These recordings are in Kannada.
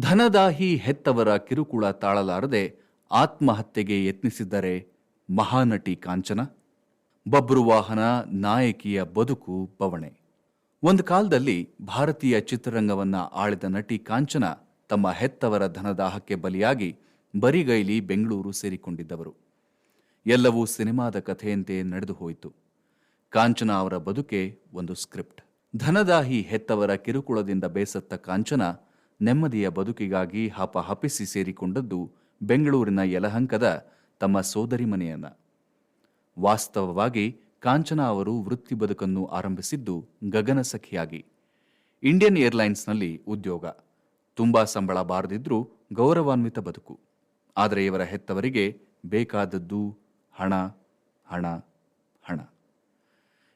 ಧನದಾಹಿ ಹೆತ್ತವರ ಕಿರುಕುಳ ತಾಳಲಾರದೆ ಆತ್ಮಹತ್ಯೆಗೆ ಯತ್ನಿಸಿದ್ದರೆ ಮಹಾನಟಿ ಕಾಂಚನ ಬಬ್ರುವಾಹನ ನಾಯಕಿಯ ಬದುಕು ಬವಣೆ. ಒಂದು ಕಾಲದಲ್ಲಿ ಭಾರತೀಯ ಚಿತ್ರರಂಗವನ್ನ ಆಳಿದ ನಟಿ ಕಾಂಚನ ತಮ್ಮ ಹೆತ್ತವರ ಧನದಾಹಕ್ಕೆ ಬಲಿಯಾಗಿ ಬರಿಗೈಲಿ ಬೆಂಗಳೂರು ಸೇರಿಕೊಂಡಿದ್ದವರು. ಎಲ್ಲವೂ ಸಿನಿಮಾದ ಕಥೆಯಂತೆ ನಡೆದು ಹೋಯಿತು. ಕಾಂಚನ ಅವರ ಬದುಕೆ ಒಂದು ಸ್ಕ್ರಿಪ್ಟ್. ಧನದಾಹಿ ಹೆತ್ತವರ ಕಿರುಕುಳದಿಂದ ಬೇಸತ್ತ ಕಾಂಚನ ನೆಮ್ಮದಿಯ ಬದುಕಿಗಾಗಿ ಹಪಹಪಿಸಿ ಸೇರಿಕೊಂಡದ್ದು ಬೆಂಗಳೂರಿನ ಯಲಹಂಕದ ತಮ್ಮ ಸೋದರಿ ಮನೆಯನ್ನ. ವಾಸ್ತವವಾಗಿ ಕಾಂಚನ ಅವರು ವೃತ್ತಿ ಬದುಕನ್ನು ಆರಂಭಿಸಿದ್ದು ಗಗನಸಖಿಯಾಗಿ ಇಂಡಿಯನ್ ಏರ್ಲೈನ್ಸ್ನಲ್ಲಿ ಉದ್ಯೋಗ. ತುಂಬಾ ಸಂಬಳ ಬಾರದಿದ್ರೂ ಗೌರವಾನ್ವಿತ ಬದುಕು. ಆದರೆ ಇವರ ಹೆತ್ತವರಿಗೆ ಬೇಕಾದದ್ದು ಹಣ ಹಣ ಹಣ.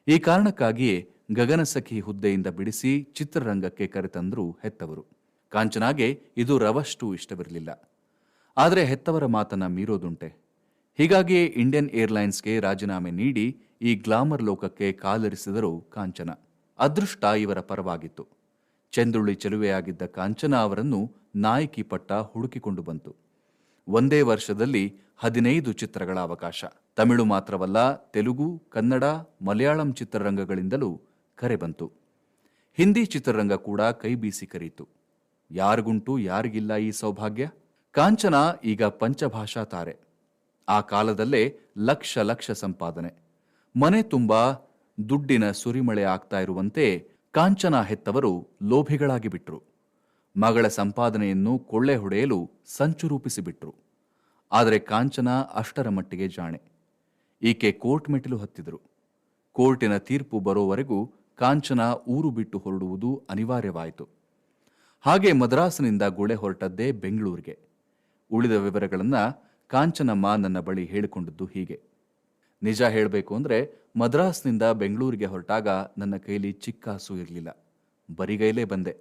ಈ ಕಾರಣಕ್ಕಾಗಿಯೇ ಗಗನಸಖಿ ಹುದ್ದೆಯಿಂದ ಬಿಡಿಸಿ ಚಿತ್ರರಂಗಕ್ಕೆ ಕರೆತಂದರು ಹೆತ್ತವರು. ಕಾಂಚನಾಗೆ ಇದು ರವಷ್ಟು ಇಷ್ಟವಿರಲಿಲ್ಲ. ಆದರೆ ಹೆತ್ತವರ ಮಾತನ್ನ ಮೀರೋದುಂಟೆ. ಹೀಗಾಗಿಯೇ ಇಂಡಿಯನ್ ಏರ್ಲೈನ್ಸ್ಗೆ ರಾಜೀನಾಮೆ ನೀಡಿ ಈ ಗ್ಲಾಮರ್ ಲೋಕಕ್ಕೆ ಕಾಲರಿಸಿದರು ಕಾಂಚನ. ಅದೃಷ್ಟ ಇವರ ಪರವಾಗಿತ್ತು. ಚಂದುಳ್ಳಿ ಚೆಲುವೆಯಾಗಿದ್ದ ಕಾಂಚನ ಅವರನ್ನು ನಾಯಕಿ ಪಟ್ಟ ಹುಡುಕಿಕೊಂಡು ಬಂತು. ಒಂದೇ ವರ್ಷದಲ್ಲಿ ಹದಿನೈದು ಚಿತ್ರಗಳ ಅವಕಾಶ. ತಮಿಳು ಮಾತ್ರವಲ್ಲ, ತೆಲುಗು, ಕನ್ನಡ, ಮಲಯಾಳಂ ಚಿತ್ರರಂಗಗಳಿಂದಲೂ ಕರೆ ಬಂತು. ಹಿಂದಿ ಚಿತ್ರರಂಗ ಕೂಡ ಕೈಬೀಸಿ ಕರೀತು. ಯಾರಿಗುಂಟು, ಯಾರಿಗಿಲ್ಲ ಈ ಸೌಭಾಗ್ಯ? ಕಾಂಚನ ಈಗ ಪಂಚಭಾಷಾ ತಾರೆ. ಆ ಕಾಲದಲ್ಲೇ ಲಕ್ಷ ಲಕ್ಷ ಸಂಪಾದನೆ. ಮನೆ ತುಂಬಾ, ದುಡ್ಡಿನ ಸುರಿಮಳೆ ಆಗ್ತಾ ಇರುವಂತೆ ಕಾಂಚನ ಹೆತ್ತವರು ಲೋಭಿಗಳಾಗಿಬಿಟ್ರು ಮಗಳ ಸಂಪಾದನೆಯನ್ನು ಕೊಳ್ಳೆ ಹೊಡೆಯಲು ಸಂಚು ರೂಪಿಸಿಬಿಟ್ರು. ಆದರೆ ಕಾಂಚನ ಅಷ್ಟರ ಮಟ್ಟಿಗೆ ಜಾಣೆ. ಈಕೆ ಕೋರ್ಟ್ ಮೆಟ್ಟಿಲು ಹತ್ತಿದರು. ಕೋರ್ಟಿನ ತೀರ್ಪು ಬರೋವರೆಗೂ ಕಾಂಚನ ಊರು ಬಿಟ್ಟು ಹೊರಡುವುದು ಅನಿವಾರ್ಯವಾಯಿತು. ಹಾಗೆ ಮದ್ರಾಸಿನಿಂದ ಗುಳೆ ಹೊರಟದ್ದೇ ಬೆಂಗಳೂರಿಗೆ. ಉಳಿದ ವಿವರಗಳನ್ನು ಕಾಂಚನಮ್ಮ ನನ್ನ ಬಳಿ ಹೇಳಿಕೊಂಡದ್ದು ಹೀಗೆ. ನಿಜ ಹೇಳಬೇಕು ಅಂದ್ರೆ ಮದ್ರಾಸ್ನಿಂದ ಬೆಂಗಳೂರಿಗೆ ಹೊರಟಾಗ ನನ್ನ ಕೈಲಿ ಚಿಕ್ಕಾಸು ಇರಲಿಲ್ಲ. ಬರಿಗೈಲೇ ಬಂದೆ.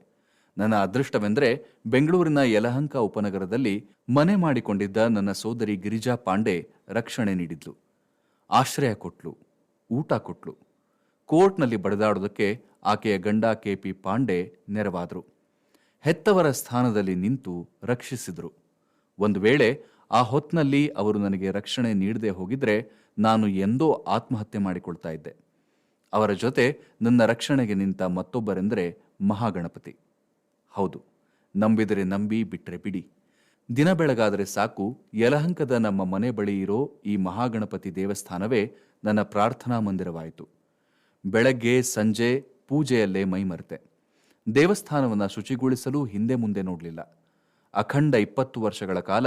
ನನ್ನ ಅದೃಷ್ಟವೆಂದರೆ ಬೆಂಗಳೂರಿನ ಯಲಹಂಕ ಉಪನಗರದಲ್ಲಿ ಮನೆ ಮಾಡಿಕೊಂಡಿದ್ದ ನನ್ನ ಸೋದರಿ ಗಿರಿಜಾ ಪಾಂಡೆ ರಕ್ಷಣೆ ನೀಡಿದ್ಲು. ಆಶ್ರಯ ಕೊಟ್ಲು, ಊಟ ಕೊಟ್ಲು. ಕೋರ್ಟ್ನಲ್ಲಿ ಬಡಿದಾಡೋದಕ್ಕೆ ಆಕೆಯ ಗಂಡ ಕೆಪಿ ಪಾಂಡೆ ನೆರವಾದರು. ಹೆತ್ತವರ ಸ್ಥಾನದಲ್ಲಿ ನಿಂತು ರಕ್ಷಿಸಿದರು. ಒಂದು ವೇಳೆ ಆ ಹೊತ್ನಲ್ಲಿ ಅವರು ನನಗೆ ರಕ್ಷಣೆ ನೀಡದೆ ಹೋಗಿದ್ರೆ ನಾನು ಎಂದೋ ಆತ್ಮಹತ್ಯೆ ಮಾಡಿಕೊಳ್ತಾ ಇದ್ದೆ. ಅವರ ಜೊತೆ ನನ್ನ ರಕ್ಷಣೆಗೆ ನಿಂತ ಮತ್ತೊಬ್ಬರೆಂದರೆ ಮಹಾಗಣಪತಿ. ಹೌದು, ನಂಬಿದರೆ ನಂಬಿ ಬಿಟ್ಟರೆ ಬಿಡಿ. ದಿನ ಬೆಳಗಾದರೆ ಸಾಕು, ಯಲಹಂಕದ ನಮ್ಮ ಮನೆ ಬಳಿ ಇರೋ ಈ ಮಹಾಗಣಪತಿ ದೇವಸ್ಥಾನವೇ ನನ್ನ ಪ್ರಾರ್ಥನಾ ಮಂದಿರವಾಯಿತು. ಬೆಳಗ್ಗೆ, ಸಂಜೆ, ಪೂಜೆಯಲ್ಲೇ ಮೈಮರೆತೆ. ದೇವಸ್ಥಾನವನ್ನು ಶುಚಿಗೊಳಿಸಲು ಹಿಂದೆ ಮುಂದೆ ನೋಡಲಿಲ್ಲ. ಅಖಂಡ ಇಪ್ಪತ್ತು ವರ್ಷಗಳ ಕಾಲ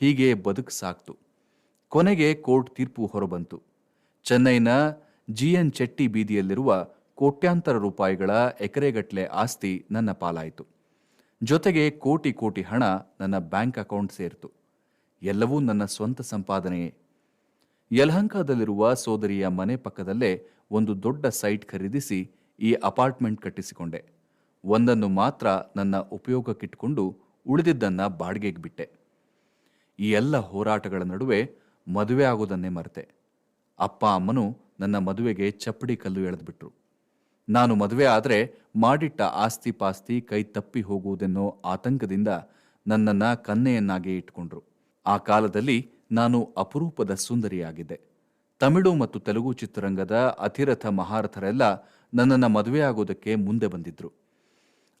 ಹೀಗೆ ಬದುಕು ಸಾಕ್ತು. ಕೊನೆಗೆ ಕೋರ್ಟ್ ತೀರ್ಪು ಹೊರಬಂತು. ಚೆನ್ನೈನ ಜಿಎನ್ ಚೆಟ್ಟಿ ಬೀದಿಯಲ್ಲಿರುವ ಕೋಟ್ಯಾಂತರ ರೂಪಾಯಿಗಳ ಎಕರೆಗಟ್ಟಲೆ ಆಸ್ತಿ ನನ್ನ ಪಾಲಾಯಿತು. ಜೊತೆಗೆ ಕೋಟಿ ಕೋಟಿ ಹಣ ನನ್ನ ಬ್ಯಾಂಕ್ ಅಕೌಂಟ್ ಸೇರಿತು. ಎಲ್ಲವೂ ನನ್ನ ಸ್ವಂತ ಸಂಪಾದನೆಯೇ. ಯಲಹಂಕದಲ್ಲಿರುವ ಸೋದರಿಯ ಮನೆ ಪಕ್ಕದಲ್ಲೇ ಒಂದು ದೊಡ್ಡ ಸೈಟ್ ಖರೀದಿಸಿ ಈ ಅಪಾರ್ಟ್ಮೆಂಟ್ ಕಟ್ಟಿಸಿಕೊಂಡೆ. ಒಂದನ್ನು ಮಾತ್ರ ನನ್ನ ಉಪಯೋಗಕ್ಕಿಟ್ಕೊಂಡು ಉಳಿದಿದ್ದನ್ನ ಬಾಡಿಗೆಗೆ ಬಿಟ್ಟೆ. ಈ ಎಲ್ಲ ಹೋರಾಟಗಳ ನಡುವೆ ಮದುವೆ ಆಗೋದನ್ನೇ ಮರೆತೆ. ಅಪ್ಪ ಅಮ್ಮನು ನನ್ನ ಮದುವೆಗೆ ಚಪ್ಪಡಿ ಕಲ್ಲು ಎಳೆದ್ಬಿಟ್ರು. ನಾನು ಮದುವೆ ಆದರೆ ಮಾಡಿಟ್ಟ ಆಸ್ತಿ ಪಾಸ್ತಿ ಕೈ ತಪ್ಪಿ ಹೋಗುವುದೆನ್ನೋ ಆತಂಕದಿಂದ ನನ್ನನ್ನ ಕನ್ನೆಯನ್ನಾಗಿ ಇಟ್ಕೊಂಡ್ರು. ಆ ಕಾಲದಲ್ಲಿ ನಾನು ಅಪರೂಪದ ಸುಂದರಿಯಾಗಿದ್ದೆ. ತಮಿಳು ಮತ್ತು ತೆಲುಗು ಚಿತ್ರರಂಗದ ಅತಿರಥ ಮಹಾರಥರೆಲ್ಲ ನನ್ನನ್ನು ಮದುವೆಯಾಗೋದಕ್ಕೆ ಮುಂದೆ ಬಂದಿದ್ರು.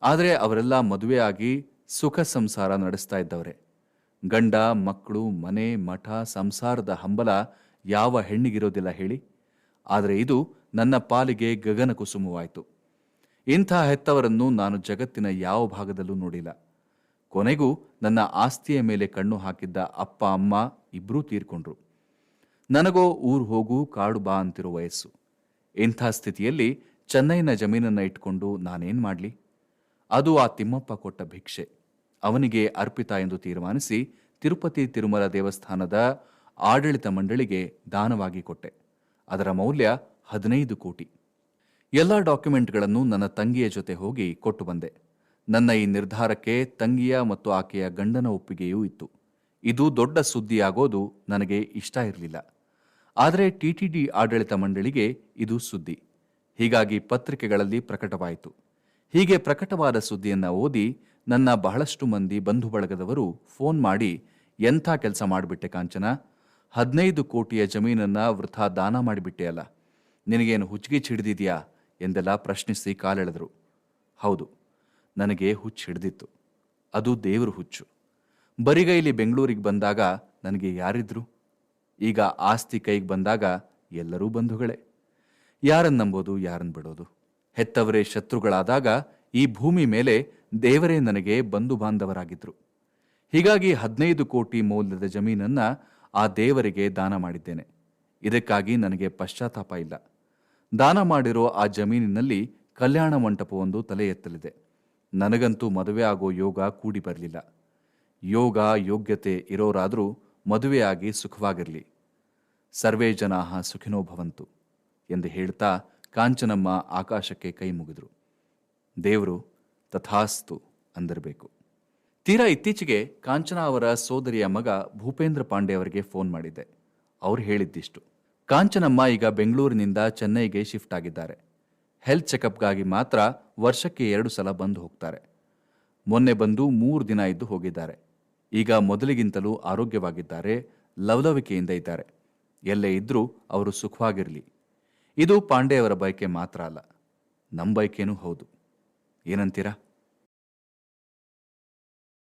ಆದರೆ ಅವರೆಲ್ಲ ಮದುವೆಯಾಗಿ ಸುಖ ಸಂಸಾರ ನಡೆಸ್ತಾ ಇದ್ದವರೇ. ಗಂಡ, ಮಕ್ಕಳು, ಮನೆ, ಮಠ, ಸಂಸಾರದ ಹಂಬಲ ಯಾವ ಹೆಣ್ಣಿಗಿರೋದಿಲ್ಲ ಹೇಳಿ. ಆದರೆ ಇದು ನನ್ನ ಪಾಲಿಗೆ ಗಗನ ಕುಸುಮವಾಯಿತು. ಇಂಥ ಹೆತ್ತವರನ್ನು ನಾನು ಜಗತ್ತಿನ ಯಾವ ಭಾಗದಲ್ಲೂ ನೋಡಿಲ್ಲ. ಕೊನೆಗೂ ನನ್ನ ಆಸ್ತಿಯ ಮೇಲೆ ಕಣ್ಣು ಹಾಕಿದ್ದ ಅಪ್ಪ, ಅಮ್ಮ ಇಬ್ಬರೂ ತೀರ್ಕೊಂಡ್ರು. ನನಗೋ ಊರು ಹೋಗು, ಕಾಡು ಬಾ ಅಂತಿರೋ ವಯಸ್ಸು. ಇಂಥ ಸ್ಥಿತಿಯಲ್ಲಿ ಚೆನ್ನೈನ ಜಮೀನನ್ನ ಇಟ್ಕೊಂಡು ನಾನೇನು ಮಾಡಲಿ? ಅದು ಆ ತಿಮ್ಮಪ್ಪ ಕೊಟ್ಟ ಭಿಕ್ಷೆ. ಅವನಿಗೆ ಅರ್ಪಿತ ಎಂದು ತೀರ್ಮಾನಿಸಿ ತಿರುಪತಿ ತಿರುಮಲ ದೇವಸ್ಥಾನದ ಆಡಳಿತ ಮಂಡಳಿಗೆ ದಾನವಾಗಿ ಕೊಟ್ಟೆ. ಅದರ ಮೌಲ್ಯ ಹದಿನೈದು ಕೋಟಿ. ಎಲ್ಲ ಡಾಕ್ಯುಮೆಂಟ್ಗಳನ್ನು ನನ್ನ ತಂಗಿಯ ಜೊತೆ ಹೋಗಿ ಕೊಟ್ಟು ಬಂದೆ. ನನ್ನ ಈ ನಿರ್ಧಾರಕ್ಕೆ ತಂಗಿಯ ಮತ್ತು ಆಕೆಯ ಗಂಡನ ಒಪ್ಪಿಗೆಯೂ ಇತ್ತು. ಇದು ದೊಡ್ಡ ಸುದ್ದಿಯಾಗೋದು ನನಗೆ ಇಷ್ಟ ಇರಲಿಲ್ಲ. ಆದರೆ ಟಿಟಿಡಿ ಆಡಳಿತ ಮಂಡಳಿಗೆ ಇದು ಸುದ್ದಿ. ಹೀಗಾಗಿ ಪತ್ರಿಕೆಗಳಲ್ಲಿ ಪ್ರಕಟವಾಯಿತು. ಹೀಗೆ ಪ್ರಕಟವಾದ ಸುದ್ದಿಯನ್ನು ಓದಿ ನನ್ನ ಬಹಳಷ್ಟು ಮಂದಿ ಬಂಧು ಬಳಗದವರು ಫೋನ್ ಮಾಡಿ, ಎಂಥ ಕೆಲಸ ಮಾಡಿಬಿಟ್ಟೆ ಕಾಂಚನ? ಹದಿನೈದು ಕೋಟಿಯ ಜಮೀನನ್ನ ವೃಥಾ ದಾನ ಮಾಡಿಬಿಟ್ಟೆಯಲ್ಲ ನಿನಗೇನು ಹುಚ್ಚಿಗೆ ಹಿಡಿದಿದ್ಯಾ? ಎಂದೆಲ್ಲ ಪ್ರಶ್ನಿಸಿ ಕಾಲೆಳೆದರು. ಹೌದು, ನನಗೆ ಹುಚ್ಚು ಹಿಡಿದಿತ್ತು. ಅದು ದೇವರು ಹುಚ್ಚು. ಬರಿಗೈಲಿ ಬೆಂಗಳೂರಿಗೆ ಬಂದಾಗ ನನಗೆ ಯಾರಿದ್ರು? ಈಗ ಆಸ್ತಿ ಕೈಗೆ ಬಂದಾಗ ಎಲ್ಲರೂ ಬಂಧುಗಳೇ. ಯಾರನ್ನು ನಂಬೋದು ಯಾರನ್ನು ಬಿಡೋದು? ಹೆತ್ತವರೇ ಶತ್ರುಗಳಾದಾಗ ಈ ಭೂಮಿ ಮೇಲೆ ದೇವರೇ ನನಗೆ ಬಂಧು ಬಾಂಧವರಾಗಿದ್ರು. ಹೀಗಾಗಿ ಹದಿನೈದು ಕೋಟಿ ಮೌಲ್ಯದ ಜಮೀನನ್ನ ಆ ದೇವರಿಗೆ ದಾನ ಮಾಡಿದ್ದೇನೆ. ಇದಕ್ಕಾಗಿ ನನಗೆ ಪಶ್ಚಾತ್ತಾಪ ಇಲ್ಲ. ದಾನ ಮಾಡಿರೋ ಆ ಜಮೀನಿನಲ್ಲಿ ಕಲ್ಯಾಣ ಮಂಟಪವೊಂದು ತಲೆ ಎತ್ತಲಿದೆ ನನಗಂತೂ ಮದುವೆ ಆಗೋ ಯೋಗ ಕೂಡಿ ಬರಲಿಲ್ಲ. ಯೋಗ, ಯೋಗ್ಯತೆ ಇರೋರಾದರೂ ಮದುವೆಯಾಗಿ ಸುಖವಾಗಿರಲಿ. ಸರ್ವೇ ಜನಾಹ ಸುಖಿನೋ ಭವಂತು ಎಂದು ಹೇಳ್ತಾ ಕಾಂಚನಮ್ಮ ಆಕಾಶಕ್ಕೆ ಕೈ ಮುಗಿದ್ರು. ದೇವರು ತಥಾಸ್ತು ಅಂದಿರಬೇಕು. ತೀರಾ ಇತ್ತೀಚೆಗೆ ಕಾಂಚನ ಅವರ ಸೋದರಿಯ ಮಗ ಭೂಪೇಂದ್ರ ಪಾಂಡೆ ಅವರಿಗೆ ಫೋನ್ ಮಾಡಿದ್ದೆ. ಅವ್ರು ಹೇಳಿದ್ದಿಷ್ಟು. ಕಾಂಚನಮ್ಮ ಈಗ ಬೆಂಗಳೂರಿನಿಂದ ಚೆನ್ನೈಗೆ ಶಿಫ್ಟ್ ಆಗಿದ್ದಾರೆ. ಹೆಲ್ತ್ ಚೆಕಪ್ಗಾಗಿ ಮಾತ್ರ ವರ್ಷಕ್ಕೆ ಎರಡು ಸಲ ಬಂದು ಹೋಗ್ತಾರೆ. ಮೊನ್ನೆ ಬಂದು ಮೂರು ದಿನ ಇದ್ದು ಹೋಗಿದ್ದಾರೆ. ಈಗ ಮೊದಲಿಗಿಂತಲೂ ಆರೋಗ್ಯವಾಗಿದ್ದಾರೆ, ಲವಲವಿಕೆಯಿಂದ ಇದ್ದಾರೆ. ಎಲ್ಲೇ ಇದ್ದರೂ ಅವರು ಸುಖವಾಗಿರಲಿ. ಇದು ಪಾಂಡೆಯವರ ಬಯಕೆ ಮಾತ್ರ ಅಲ್ಲ ನಮ್ಮ ಬಯಕೆನೂ ಹೌದು. ಏನಂತೀರಾ?